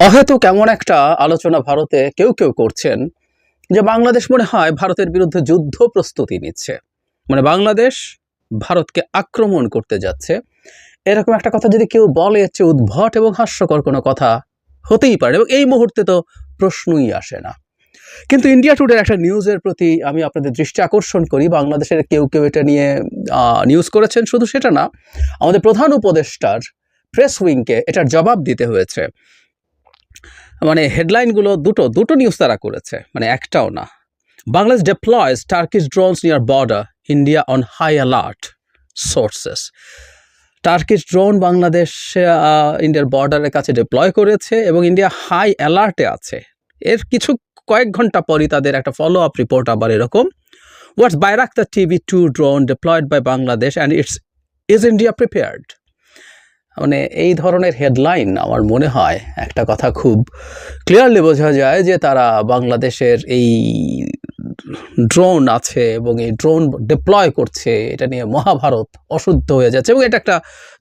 অহেতুক কেমন একটা আলোচনা ভারতে কেউ কেউ করছেন যে বাংলাদেশ মনে হয় ভারতের বিরুদ্ধে যুদ্ধ প্রস্তুতি নিচ্ছে। মানে বাংলাদেশ ভারতকে আক্রমণ করতে যাচ্ছে। এরকম একটা কথা যদি কেউ বলে হচ্ছে উদ্ভট এবং হাস্যকর কোনো কথা হতেই পারে এবং এই মুহূর্তে তো প্রশ্নই আসে না। কিন্তু ইন্ডিয়া টুডের একটা নিউজের প্রতি আমি আপনাদের দৃষ্টি আকর্ষণ করি। বাংলাদেশের কেউ কেউ এটা নিয়ে নিউজ করেছেন। শুধু সেটা না, আমাদের প্রধান উপদেষ্টার প্রেস উইংকে এটার জবাব দিতে হয়েছে। মানে হেডলাইনগুলো দুটো দুটো নিউজ তারা করেছে মানে একটাও না। Bangladesh deploys Turkish drones near border India on high alert sources Turkish drone Bangladesh ইন্ডিয়ার বর্ডারের কাছে ডিপ্লয় করেছে এবং ইন্ডিয়া হাই অ্যালার্টে আছে। এর কিছু কয়েক ঘণ্টা পরই তাদের একটা ফলো আপ রিপোর্ট আবার এরকম। What's Bayraktar TB two drone deployed by Bangladesh and it's is India prepared মানে এই ধরনের হেডলাইন আমার মনে হয় একটা কথা খুব ক্লিয়ারলি বোঝা যায় যে তারা বাংলাদেশের এই ড্রোন আছে এবং এই ড্রোন ডিপ্লয় করছে, এটা নিয়ে মহাভারত অশুদ্ধ হয়ে যাচ্ছে এবং এটা একটা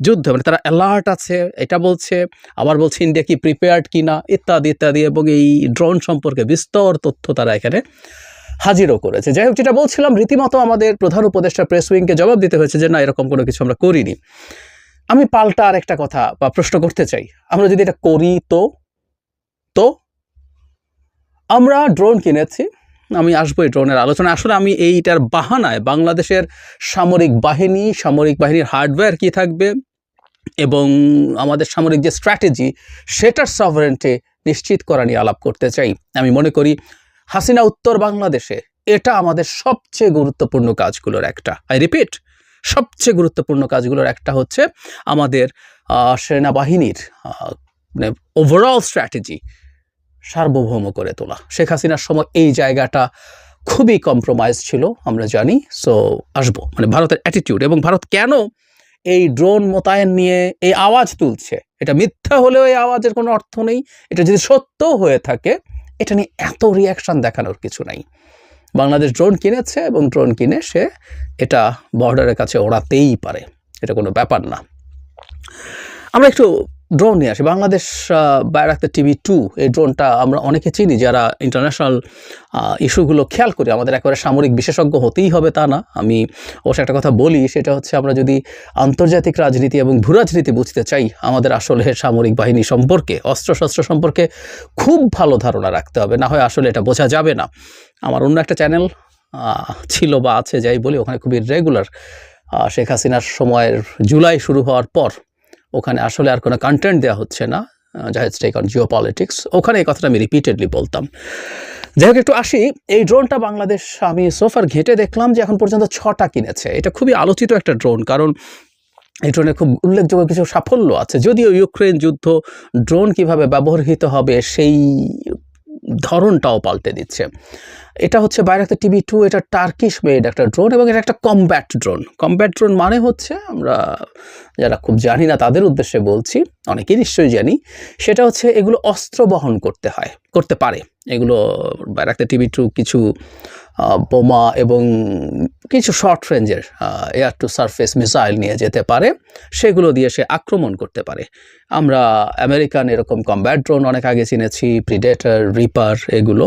যুদ্ধ। মানে তারা অ্যালার্ট আছে, এটা বলছে, আবার বলছে ইন্ডিয়া কি প্রিপেয়ার্ড কিনা, ইত্যাদি ইত্যাদি এবং এই ড্রোন সম্পর্কে বিস্তর তথ্য তারা এখানে হাজিরও করেছে। যাই হোক, যেটা বলছিলাম, রীতিমতো আমাদের প্রধান উপদেষ্টা প্রেস উইংকে জবাব দিতে হয়েছে যে না, এরকম কোনো কিছু আমরা করিনি। আমি পাল্টা আর একটা কথা বা প্রশ্ন করতে চাই। আমরা যদি এটা করি তো? তো? আমরা ড্রোন কিনেছি। আমি আসব এই ড্রোনের আলোচনা আসলে আমি এইটার বাহানায় বাংলাদেশের সামরিক বাহিনী, সামরিক বাহিনীর হার্ডওয়্যার কি থাকবে এবং আমাদের সামরিক যে স্ট্র্যাটেজি, সেটার সভারেন্টি নিশ্চিত করা নিয়ে আলাপ করতে চাই। আমি মনে করি হাসিনা উত্তর বাংলাদেশে, এটা আমাদের সবচেয়ে গুরুত্বপূর্ণ কাজগুলোর একটা। আই রিপিট সবচেয়ে গুরুত্বপূর্ণ কাজগুলোর একটা হচ্ছে আমাদের সেনাবাহিনীর মানে ওভারঅল স্ট্র্যাটেজি সার্বভৌম করে তোলা। শেখ হাসিনার সময় এই জায়গাটা খুবই কম্প্রোমাইজ ছিল, আমরা জানি। সো আসব। মানে ভারতের অ্যাটিটিউড এবং ভারত কেন এই ড্রোন মোতায়েন নিয়ে এই আওয়াজ তুলছে? এটা মিথ্যা হলেও এই আওয়াজের কোনো অর্থ নেই। এটা যদি সত্য হয়ে থাকে, এটা নিয়ে এত রিয়াকশন দেখানোর কিছু নাই। বাংলাদেশ ড্রোন কিনেছে এবং ড্রোন কিনে সে এটা বর্ডারের কাছে ওড়াতেই পারে। এটা কোনো ব্যাপার না। আমরা একটু ড্রোন নিয়ে আসি। বাংলাদেশ বাইরাক্তার টিভি টু এই ড্রোনটা আমরা অনেকে চিনি যারা ইন্টারন্যাশনাল ইস্যুগুলো খেয়াল করি। আমাদের একেবারে সামরিক বিশেষজ্ঞ হতেই হবে তা না। আমি অবশ্য একটা কথা বলি, সেটা হচ্ছে আমরা যদি আন্তর্জাতিক রাজনীতি এবং ভূরাজনীতি বুঝতে চাই, আমাদের আসলে সামরিক বাহিনী সম্পর্কে, অস্ত্রশস্ত্র সম্পর্কে খুব ভালো ধারণা রাখতে হবে। না হয় আসলে এটা বোঝা যাবে না। আমার অন্য একটা চ্যানেল ছিল বা আছে, যাই বলি, ওখানে খুবই রেগুলার শেখ হাসিনার সময়ের জুলাই শুরু হওয়ার পর ওখানে আসলে আর কোনো কন্টেন্ট দেওয়া হচ্ছে না Zahed stake on geopolitics ওখানে এই কথাটা আমি রিপিটেডলি বলতাম। যাই হোক, একটু আসি। এই ড্রোনটা বাংলাদেশ, আমি সোফার ঘেটে দেখলাম যে এখন পর্যন্ত ছটা কিনেছে। এটা খুবই আলোচিত একটা ড্রোন কারণ এই ড্রোনে খুব উল্লেখযোগ্য কিছু সাফল্য আছে। যদিও ইউক্রেন যুদ্ধ ড্রোন কীভাবে ব্যবহৃত হবে, সেই ধরনটাও পাল্টে দিচ্ছে। এটা হচ্ছে বাইরে একটা টিভি টু এটা টার্কিশ মেড একটা ড্রোন এবং এটা একটা কম্ব্যাট ড্রোন কম্ব্যাট ড্রোন মানে হচ্ছে, আমরা যারা খুব জানি না তাদের উদ্দেশ্যে বলছি, অনেকেই নিশ্চয়ই জানি, সেটা হচ্ছে এগুলো অস্ত্র বহন করতে হয়, করতে পারে। এগুলো বাইরে একটা টিভি টু কিছু বোমা এবং কিছু শর্ট রেঞ্জের এয়ার টু সারফেস মিসাইল নিয়ে যেতে পারে। সেগুলো দিয়ে সে আক্রমণ করতে পারে। আমরা আমেরিকান এরকম কমব্যাট ড্রোন অনেক আগে চিনেছি প্রিডেটার রিপার এগুলো।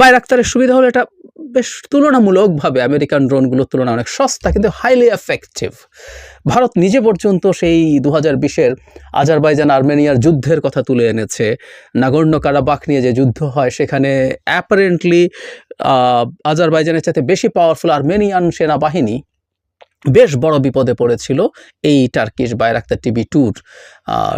বাইরাক্তারের সুবিধা হলো এটা বেশ তুলনামূলকভাবে আমেরিকান ড্রোনগুলোর তুলনায় অনেক সস্তা কিন্তু হাইলি এফেক্টিভ ভারত নিজে পর্যন্ত সেই দু হাজার বিশের আজারবাইজান আর্মেনিয়ার যুদ্ধের কথা তুলে এনেছে। নাগর্ণ কারাবাখ নিয়ে যে যুদ্ধ হয়, সেখানে অ্যাপারেন্টলি আজারবাইজানের চাইতে বেশি পাওয়ারফুল আর্মেনিয়ান সেনাবাহিনী বেশ বড় বিপদে পড়েছিল এই টার্কিশ বাইরাক্তার টিভি টুর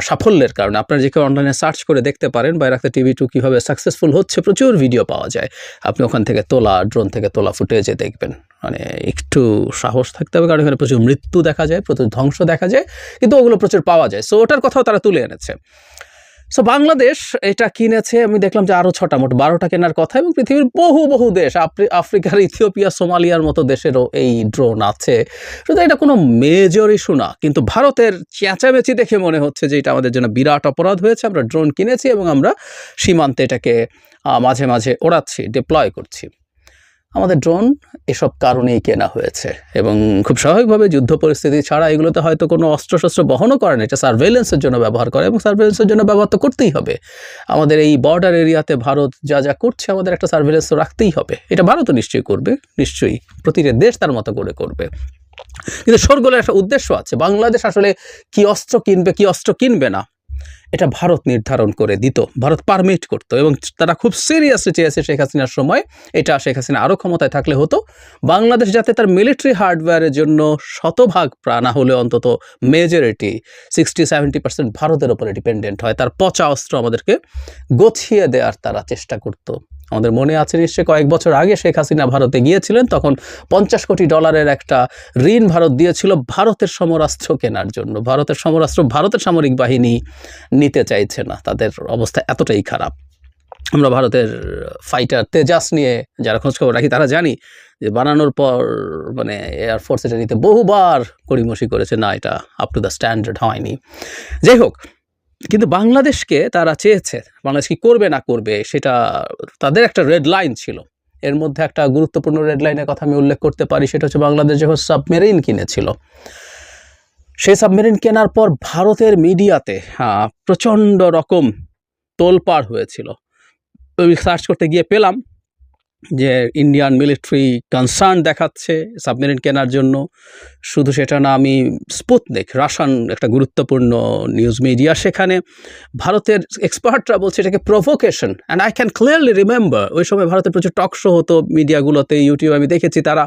সাফল্যের কারণে। আপনারা যে কেউ অনলাইনে সার্চ করে দেখতে পারেন বাইরাক্তার টিভি টু কীভাবে সাকসেসফুল হচ্ছে, প্রচুর ভিডিও পাওয়া যায়। আপনি ওখান থেকে তোলা ড্রোন থেকে তোলা ফুটেজে দেখবেন। মানে একটু সাহস থাকতে হবে, কারণ এখানে প্রচুর মৃত্যু দেখা যায়, প্রচুর ধ্বংস দেখা যায়, কিন্তু ওগুলো প্রচুর পাওয়া যায়। সো ওটার কথাও তারা তুলে এনেছে। সো বাংলাদেশ এটা কিনেছে, আমি দেখলাম যে আরও ছটা, মোট বারোটা কেনার কথা এবং পৃথিবীর বহু বহু দেশ, আফ্রি- আফ্রিকার, ইথিওপিয়া, সোমালিয়ার মতো দেশেরও এই ড্রোন আছে। শুধু এটা কোনো মেজর ইস্যু না, কিন্তু ভারতের চেঁচামেচি দেখে মনে হচ্ছে যে এটা আমাদের জন্য বিরাট অপরাধ হয়েছে। আমরা ড্রোন কিনেছি এবং আমরা সীমান্তে এটাকে মাঝে মাঝে ওড়াচ্ছি ডিপ্লয় করছি। আমাদের ড্রোন এসব কারণেই কেনা হয়েছে এবং খুব স্বাভাবিকভাবে যুদ্ধ পরিস্থিতি ছাড়া এগুলোতে হয়তো কোনো অস্ত্রশস্ত্র বহনও করে না। এটা সার্ভেলেন্সের জন্য ব্যবহার করে এবং সার্ভেলেন্সের জন্য ব্যবহার তো করতেই হবে। আমাদের এই বর্ডার এরিয়াতে ভারত যা যা করছে আমাদের একটা সার্ভেলেন্স তো রাখতেই হবে। এটা ভারতও নিশ্চয়ই করবে, নিশ্চয়ই প্রতিটা দেশ তার মতো করে করবে। কিন্তু শোরগোলের একটা উদ্দেশ্য আছে, বাংলাদেশ আসলে কি অস্ত্র কিনবে, কি অস্ত্র কিনবে না? এটা ভারত নির্ধারণ করে দিত, ভারত পারমিট করতো এবং তারা খুব সিরিয়াসলি চেয়েছে শেখ হাসিনার সময়, এটা শেখ হাসিনা আরও ক্ষমতায় থাকলে হতো। বাংলাদেশ যাতে তার মিলিটারি হার্ডওয়্যারের জন্য শতভাগ প্রাণা হলে অন্তত মেজরিটি সিক্সটি সেভেন্টি পার্সেন্ট ভারতের ওপরে ডিপেন্ডেন্ট হয়। তার পচা অস্ত্র আমাদেরকে গছিয়ে দেওয়ার তারা চেষ্টা করতো। আমাদের মনে আছে নিশ্চয়ই কয়েক বছর আগে শেখ হাসিনা ভারতে গিয়েছিলেন, তখন পঞ্চাশ কোটি ডলারের একটা ঋণ ভারত দিয়েছিল ভারতের সমরাস্ত্র কেনার জন্য। ভারতের সমরাস্ত্র ভারতের সামরিক বাহিনী নিতে চাইছে না, তাদের অবস্থা এতটাই খারাপ। আমরা ভারতের ফাইটার তেজাস নিয়ে যারা খোঁজখবর রাখি, তারা জানি যে বানানোর পর মানে এয়ারফোর্স এটা নিতে বহুবার কড়িমসি করেছে, না, এটা আপ টু দ্য স্ট্যান্ডার্ড হয়নি। যাই হোক কিন্তু বাংলাদেশকে তারা চেয়েছে, বাংলাদেশ কি করবে না করবে, সেটা তাদের একটা রেড লাইন ছিল। এর মধ্যে একটা গুরুত্বপূর্ণ রেড লাইনের কথা আমি উল্লেখ করতে পারি, সেটা হচ্ছে বাংলাদেশ যখন সাবমেরিন কিনেছিল সেই সাবমেরিন কেনার পর ভারতের মিডিয়াতে প্রচণ্ড রকম তোলপাড় হয়েছিল। সার্চ করতে গিয়ে পেলাম যে ইন্ডিয়ান মিলিটারি কনসার্ন দেখাচ্ছে সাবমেরিন কেনার জন্য। শুধু সেটা না, আমি স্পুতনিক রাশান একটা গুরুত্বপূর্ণ নিউজ মিডিয়া সেখানে ভারতের এক্সপার্টরা বলছে এটাকে provocation and I can clearly remember ওই সময় ভারতের প্রচুর টক শো হতো মিডিয়াগুলোতে ইউটিউবে আমি দেখেছি, তারা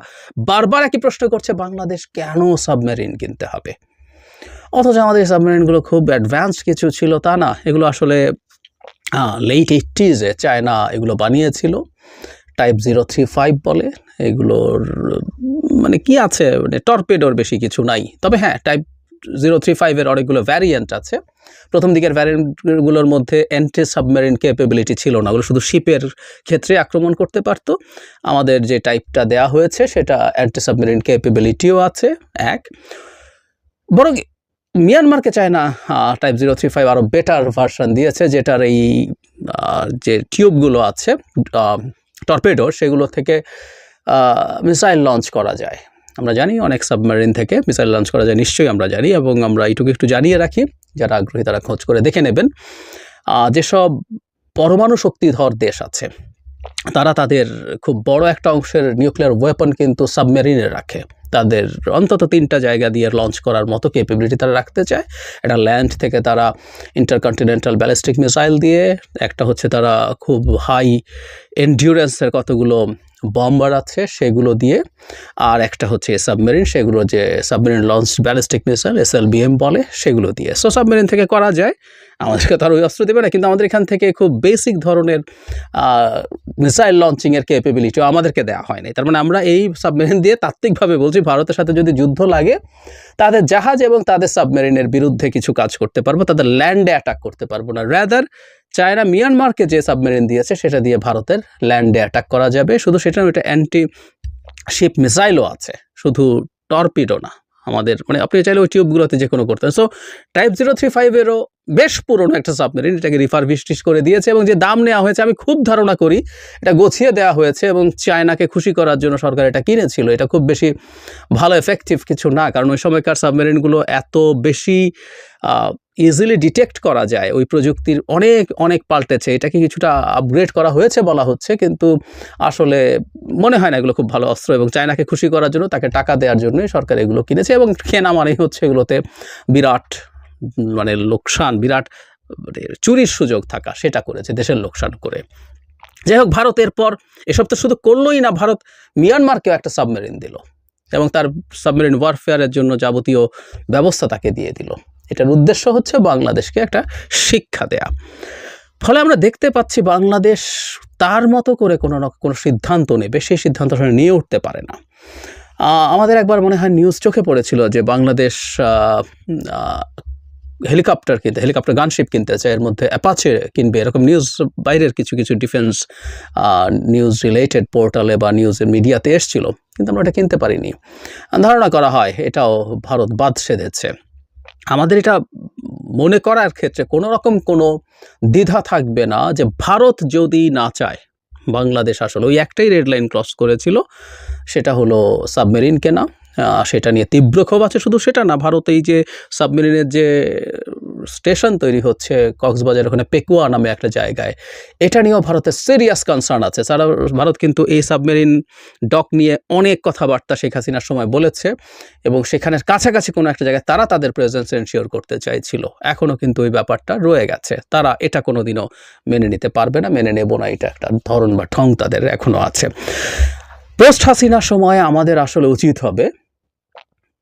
বারবার একই প্রশ্ন করছে, বাংলাদেশ কেন সাবমেরিন কিনতে হবে? অথচ আমাদের সাবমেরিনগুলো খুব অ্যাডভান্স কিছু ছিল তা না। এগুলো আসলে লেট এইটিজে চায়না এগুলো বানিয়েছিল। টাইপ জিরো থ্রি ফাইভ বলে। এগুলোর মানে কি আছে? মানে টর্পেডোর বেশি কিছু নাই। তবে হ্যাঁ টাইপ জিরো থ্রি ফাইভের অনেকগুলো ভ্যারিয়েন্ট আছে। প্রথম দিকের ভ্যারিয়েন্টগুলোর মধ্যে অ্যান্টি সাবমেরিন ক্যাপেবিলিটি ছিল না। ওগুলো শুধু শিপের ক্ষেত্রে আক্রমণ করতে পারতো। আমাদের যে টাইপটা দেয়া হয়েছে, সেটা অ্যান্টি সাবমেরিন ক্যাপেবিলিটিও আছে, এক। বরং মিয়ানমারকে চায় না টাইপ জিরো থ্রি ফাইভ আরও বেটার ভার্সন দিয়েছে, যেটার এই যে টিউবগুলো আছে টর্পেডো সেগুলো থেকে মিসাইল লঞ্চ করা যায়। আমরা জানি অনেক সাবমেরিন থেকে মিসাইল লঞ্চ করা যায়, নিশ্চয়ই আমরা জানি এবং আমরা এইটুকু একটু জানিয়ে রাখি, যারা আগ্রহী তারা খোঁজ করে দেখে নেবেন। যেসব পরমাণু শক্তিধর দেশ আছে, তারা তাদের খুব বড় একটা অংশের নিউক্লিয়ার ওয়েপন কিন্তু সাবমেরিনে রাখে। তাদের অন্তত তিনটা জায়গা দিয়ে লঞ্চ করার মতো ক্যাপেবিলিটি তারা রাখতে চায়। এটা ল্যান্ড থেকে তারা ইন্টারকন্টিনেন্টাল ব্যালিস্টিক মিসাইল দিয়ে, একটা হচ্ছে তারা খুব হাই এন্ডিউরেন্সের কতগুলো বম্বার আছে, সেগুলো দিয়ে, আর একটা হচ্ছে সাবমেরিন সেগুলো যে submarine launch ballistic missile S L BM বলে, সেগুলো দিয়ে। সো সাবমেরিন থেকে করা যায়। আমাদেরকে আর ওই অস্ত্র দেবে না, কিন্তু আমাদের এখান থেকে খুব বেসিক ধরনের মিসাইল লঞ্চিংয়ের ক্যাপেবিলিটিও আমাদেরকে দেওয়া হয় হয়নি। তার মানে আমরা এই সাবমেরিন দিয়ে তাত্ত্বিকভাবে বলছি, ভারতের সাথে যদি যুদ্ধ লাগে, তাদের জাহাজ এবং তাদের সাবমেরিনের বিরুদ্ধে কিছু কাজ করতে পারব, তাদের ল্যান্ডে অ্যাটাক করতে পারব না। র্যাদার চায়না মিয়ানমারকে যে সাবমেরিন দিয়েছে, সেটা দিয়ে ভারতের ল্যান্ডে অ্যাটাক করা যাবে। শুধু সেটা ওটা অ্যান্টি শিপ মিসাইলও আছে। শুধু টর্পিডো না। আমাদের মানে আপনি চাইলে ওই টিউবগুলোতে যে কোনো করতেন সো টাইপ জিরো থ্রি ফাইভেরও বেশ পুরনো একটা সাবমেরিন এটাকে রিফার রিফারবিস্টিশ করে দিয়েছে এবং যে দাম নেওয়া হয়েছে, আমি খুব ধারণা করি, এটা গছিয়ে দেওয়া হয়েছে এবং চায়নাকে খুশি করার জন্য সরকার এটা কিনেছিল। এটা খুব বেশি ভালো এফেক্টিভ কিছু না, কারণ ওই সময়কার সাবমেরিনগুলো এত বেশি ইজিলি ডিটেক্ট করা যায়। ওই প্রযুক্তির অনেক অনেক পাল্টেছে। এটাকে কিছুটা আপগ্রেড করা হয়েছে বলা হচ্ছে, কিন্তু আসলে মনে হয় না এগুলো খুব ভালো অস্ত্র এবং চায়নাকে খুশি করার জন্য তাকে টাকা দেওয়ার জন্যই সরকার এগুলো কিনেছে এবং কেনা মানেই হচ্ছে এগুলোতে বিরাট মানে লোকসান, বিরাট মানে চুরির সুযোগ থাকা, সেটা করেছে, দেশের লোকসান করে। যাই হোক, ভারত এরপর এসব তো শুধু করলোই না, ভারত মিয়ানমারকেও একটা সাবমেরিন দিল এবং তার সাবমেরিন ওয়ারফেয়ারের জন্য যাবতীয় ব্যবস্থা তাকে দিয়ে দিল। এটার উদ্দেশ্য হচ্ছে বাংলাদেশকে একটা শিক্ষা দেয়া। ফলে আমরা দেখতে পাচ্ছি বাংলাদেশ তার মতো করে কোনো না কোনো সিদ্ধান্ত নেবে, সেই সিদ্ধান্ত নিয়ে উঠতে পারে না। আমাদের একবার মনে হয় নিউজ চোখে পড়েছিল যে বাংলাদেশ হেলিকপ্টার কিনতে, হেলিকপ্টার গানশিপ কিনতে চায় এর মধ্যে অ্যাপাচে কিনবে, এরকম নিউজ বাইরের কিছু কিছু ডিফেন্স নিউজ রিলেটেড পোর্টালে বা নিউজের মিডিয়াতে এসছিল, কিন্তু আমরা এটা কিনতে পারিনি। ধারণা করা হয় এটাও ভারত বাদ সেধেছে। আমাদের এটা মনে করার ক্ষেত্রে কোনো রকম কোনো দ্বিধা থাকবে না যে ভারত যদি না চায় বাংলাদেশ আসলে, ওই একটাই রেডলাইন ক্রস করেছিল, সেটা হলো সাবমেরিন কেনা সেটা নিয়ে তীব্র ক্ষোভ আছে, শুধু সেটা না, ভারত এই যে সাবমেরিনের যে স্টেশন তৈরি হচ্ছে কক্সবাজার, ওখানে পেকুয়া নামে একটা জায়গায়। এটা নিয়েও ভারতের সিরিয়াস কনসার্ন আছে। সারা ভারত কিন্তু এই সাবমেরিন ডক নিয়ে অনেক কথাবার্তা শেখ হাসিনার সময় বলেছে এবং সেখানের কাছাকাছি কোনো একটা জায়গায় তারা তাদের প্রেজেন্স এনশিওর করতে চাইছিল। এখনও কিন্তু ওই ব্যাপারটা রয়ে গেছে। তারা এটা কোনো দিনও মেনে নিতে পারবে না, মেনে নেব না, এটা একটা ধরন বা ঠং তাদের এখনও আছে। পোস্ট হাসিনার সময় আমাদের আসলে উচিত হবে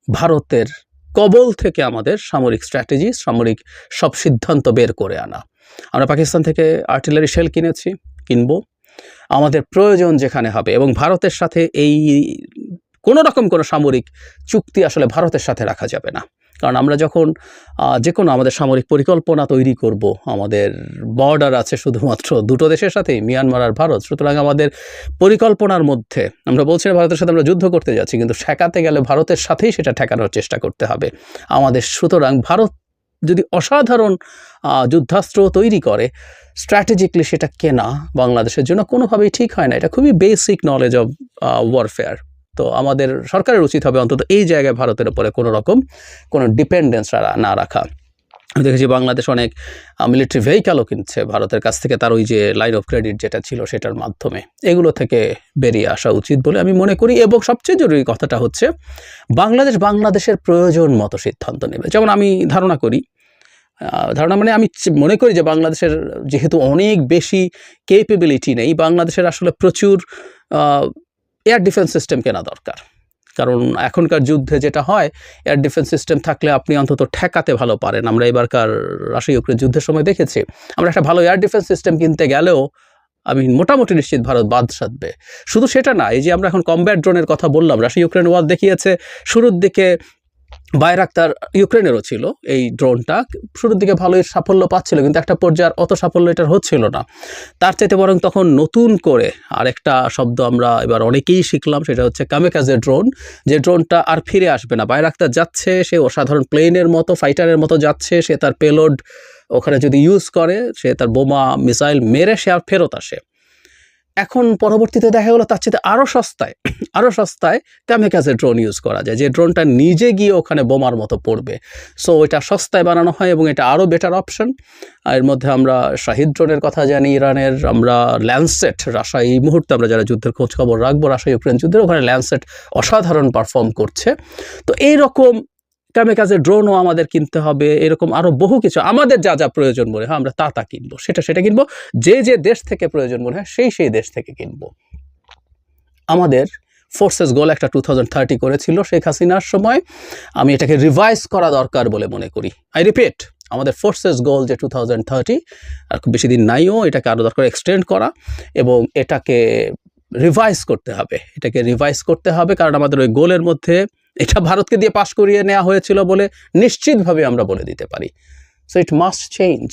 ভারতের কবল থেকে আমাদের সামরিক স্ট্র্যাটেজি সামরিক সব সিদ্ধান্ত বের করে আনা। আমরা পাকিস্তান থেকে আর্টিলারি শেল কিনেছি, কিনব। আমাদের প্রয়োজন যেখানে হবে এবং ভারতের সাথে এই কোনো রকম কোনো সামরিক চুক্তি আসলে ভারতের সাথে রাখা যাবে না। কারণ আমরা যখন যে কোনো আমাদের সামরিক পরিকল্পনা তৈরি করব, আমাদের বর্ডার আছে শুধুমাত্র দুটো দেশের সাথেই মিয়ানমার আর ভারত, সুতরাং আমাদের পরিকল্পনার মধ্যে, আমরা বলছি না ভারতের সাথে আমরা যুদ্ধ করতে যাচ্ছি, কিন্তু ঠেকাতে গেলে ভারতের সাথেই সেটা ঠেকানোর চেষ্টা করতে হবে। আমাদের, সুতরাং ভারত যদি অসাধারণ যুদ্ধাস্ত্র তৈরি করে স্ট্র্যাটেজিকলি সেটা কেনা বাংলাদেশের জন্য কোনোভাবেই ঠিক হয় না। এটা খুবই বেসিক নলেজ অব ওয়ারফেয়ার তো আমাদের সরকারের উচিত হবে অন্তত এই জায়গায় ভারতের উপরে কোনো রকম কোনো ডিপেন্ডেন্স না রাখা। আমি দেখেছি বাংলাদেশ অনেক মিলিটারি ভেহিক্যালও কিনছে ভারতের কাছ থেকে, তার ওই যে লাইন অফ ক্রেডিট যেটা ছিল সেটার মাধ্যমে। এগুলো থেকে বেরিয়ে আসা উচিত বলে আমি মনে করি এবং সবচেয়ে জরুরি কথাটা হচ্ছে, বাংলাদেশ বাংলাদেশের প্রয়োজন মতো সিদ্ধান্ত নেবে। যেমন আমি ধারণা করি ধারণা মানে আমি মনে করি যে বাংলাদেশের যেহেতু অনেক বেশি কেপেবিলিটি নেই, বাংলাদেশের আসলে প্রচুর এয়ার ডিফেন্স সিস্টেম কেনা দরকার। কারণ এখনকার যুদ্ধে যেটা হয় এয়ার ডিফেন্স সিস্টেম থাকলে আপনি অন্তত ঠেকাতে ভালো পারেন। আমরা এবারকার রাশিয়া ইউক্রেন যুদ্ধের সময় দেখেছি, আমরা একটা ভালো এয়ার ডিফেন্স সিস্টেম কিনতে গেলেও আমি মোটামুটি নিশ্চিত ভারত বাদ সাধবে। শুধু সেটা না, এই যে আমরা এখন কম্ব্যাট ড্রোনের কথা বললাম রাশিয়া ইউক্রেন ওয়ার দেখিয়েছে, শুরুর দিকে বাইরাক্তার ইউক্রেনেরও ছিল এই ড্রোনটা। শুরুর দিকে ভালোই সাফল্য পাচ্ছিল, কিন্তু একটা পর্যায়ে অত সাফল্য এটার হচ্ছিল না। তার চাইতে বরং তখন নতুন করে আরেকটা শব্দ আমরা এবার অনেকেই শিখলাম, সেটা হচ্ছে কামেকাজে ড্রোন। যে ড্রোনটা আর ফিরে আসবে না। বাইরাক্তার যাচ্ছে, সে অসাধারণ প্লেনের মতো, ফাইটারের মতো যাচ্ছে, সে তার পেলোড ওখানে যদি ইউজ করে, সে তার বোমা, মিসাইল মেরে সে আর ফেরত আসে। এখন পরবর্তীতে দেখা গেলো তার চেয়ে আরও সস্তায় আরও সস্তায় কামেকাজে ড্রোন ইউজ করা যায়। যে ড্রোনটা নিজে গিয়ে ওখানে বোমার মতো পড়বে। সো এটা সস্তায় বানানো হয় এবং এটা আরও বেটার অপশন এর মধ্যে আমরা শাহিদ ড্রোনের কথা জানি, ইরানের আমরা ল্যান্ডসেট রাশা এই মুহূর্তে আমরা যারা যুদ্ধের খোঁজখবর রাখব রাশা ইউক্রেন যুদ্ধের ওখানে ল্যান্ডসেট অসাধারণ পারফর্ম করছে। তো এই রকম কামেকাজে ড্রোনও আমাদের কিনতে হবে, এরকম আরও বহু কিছু। আমাদের যা যা প্রয়োজন মনে হয়, আমরা তা তা কিনবো। সেটা সেটা কিনবো। যে যে দেশ থেকে প্রয়োজন মনে হয়, সেই সেই দেশ থেকে কিনবো। আমাদের ফোর্সেস গোল একটা টু থাউজেন্ড থার্টি করেছিল শেখ হাসিনার সময়। আমি এটাকে রিভাইজ করা দরকার বলে মনে করি। আই রিপিট আমাদের ফোর্সেস গোল যে টু থাউজেন্ড থার্টি আর খুব বেশি দিন নাইও, এটাকে আরও দরকার এক্সটেন্ড করা এবং এটাকে রিভাইজ করতে হবে। এটাকে রিভাইজ করতে হবে কারণ আমাদের ওই গোলের মধ্যে এটা ভারতকে দিয়ে পাশ করিয়ে নেওয়া হয়েছিল বলে নিশ্চিতভাবে আমরা বলে দিতে পারি। সো ইট মাস্ট চেঞ্জ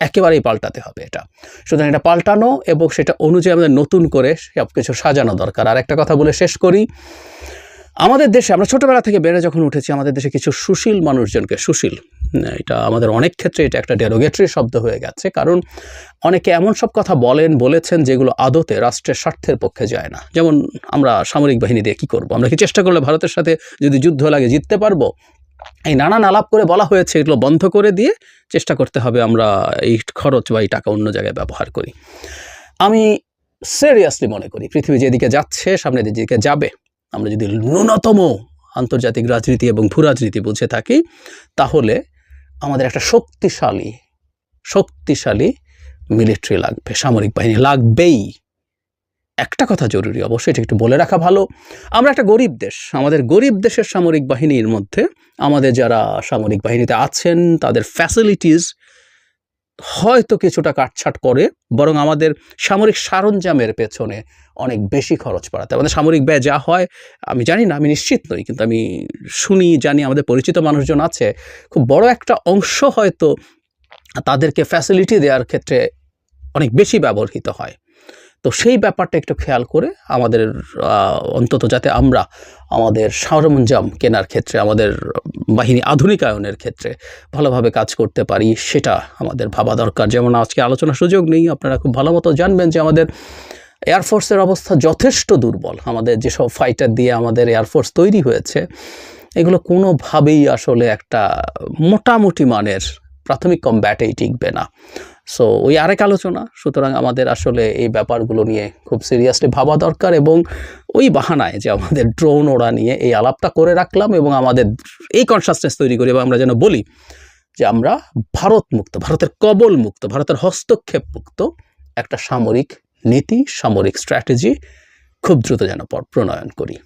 একেবারেই পাল্টাতে হবে এটা। সুতরাং এটা পাল্টানো এবং সেটা অনুযায়ী আমাদের নতুন করে সব কিছু সাজানো দরকার। আর একটা কথা বলে শেষ করি। আমাদের দেশে, আমরা ছোটোবেলা থেকে বেড়ে যখন উঠেছি, আমাদের দেশে কিছু সুশীল মানুষজনকে, সুশীল এটা আমাদের অনেক ক্ষেত্রে এটা একটা ডেরোগেটরি শব্দ হয়ে গেছে, কারণ অনেকে এমন সব কথা বলেন, বলেছেন যেগুলো আদতে রাষ্ট্রের স্বার্থের পক্ষে যায় না। যেমন আমরা সামরিক বাহিনী দিয়ে কী করব? আমরা কি চেষ্টা করলে ভারতের সাথে যদি যুদ্ধ লাগে জিততে পারব? এই নানান আলাপ করে বলা হয়েছে, এগুলো বন্ধ করে দিয়ে চেষ্টা করতে হবে আমরা এই খরচ বা এই টাকা অন্য জায়গায় ব্যবহার করি। আমি সিরিয়াসলি মনে করি, পৃথিবী যেদিকে যাচ্ছে সামনে যেদিকে যাবে। আমরা যদি ন্যূনতম আন্তর্জাতিক রাজনীতি এবং ভূরাজনীতি বুঝে থাকি, তাহলে আমাদের একটা শক্তিশালী শক্তিশালী মিলিটারি লাগবে, সামরিক বাহিনী লাগবেই। একটা কথা জরুরি অবশ্যই, এটা একটু বলে রাখা ভালো। আমরা একটা গরিব দেশ, আমাদের গরিব দেশের সামরিক বাহিনীর মধ্যে আমাদের যারা সামরিক বাহিনীতে আছেন, তাদের ফ্যাসিলিটিস হয়তো কিছুটা কাটছাট করে, বরং আমাদের সামরিক সরঞ্জামের পেছনে অনেক বেশি খরচ পড়াতে আমাদের সামরিক ব্যয় যা হয়, আমি জানি না, আমি নিশ্চিত নই, কিন্তু আমি শুনি, জানি আমাদের পরিচিত মানুষজন আছে, খুব বড় একটা অংশ হয়তো তাদেরকে ফ্যাসিলিটি দেওয়ার ক্ষেত্রে অনেক বেশি ব্যবহৃত হয়। তো সেই ব্যাপারটা একটু খেয়াল করে আমাদের অন্তত যাতে আমরা আমাদের সরঞ্জাম কেনার ক্ষেত্রে, আমাদের বাহিনী আধুনিকায়নের ক্ষেত্রে ভালোভাবে কাজ করতে পারি, সেটা আমাদের ভাবা দরকার। যেমন আজকে আলোচনা সুযোগ নেই, আপনারা খুব ভালো মতো জানবেন যে আমাদের এয়ারফোর্সের অবস্থা যথেষ্ট দুর্বল। আমাদের যেসব ফাইটার দিয়ে আমাদের এয়ারফোর্স তৈরি হয়েছে, এগুলো কোনোভাবেই আসলে একটা মোটামুটি মানের প্রাথমিক কম্ব্যাটেই টিকবে না। সো ওই আরেক আলোচনা, সুতরাং আমাদের আসলে এই ব্যাপারগুলো নিয়ে খুব সিরিয়াসলি ভাবা দরকার এবং ওই বাহানায় যে আমাদের ড্রোন ওড়া নিয়ে এই আলাপটা করে রাখলাম এবং আমাদের এই কনসাসনেস তৈরি করি এবং আমরা যেন বলি যে আমরা ভারত মুক্ত, ভারতের কবল মুক্ত, ভারতের হস্তক্ষেপ মুক্ত একটা সামরিক নীতি, সামরিক স্ট্র্যাটেজি খুব দ্রুত যেন প্রণয়ন করি।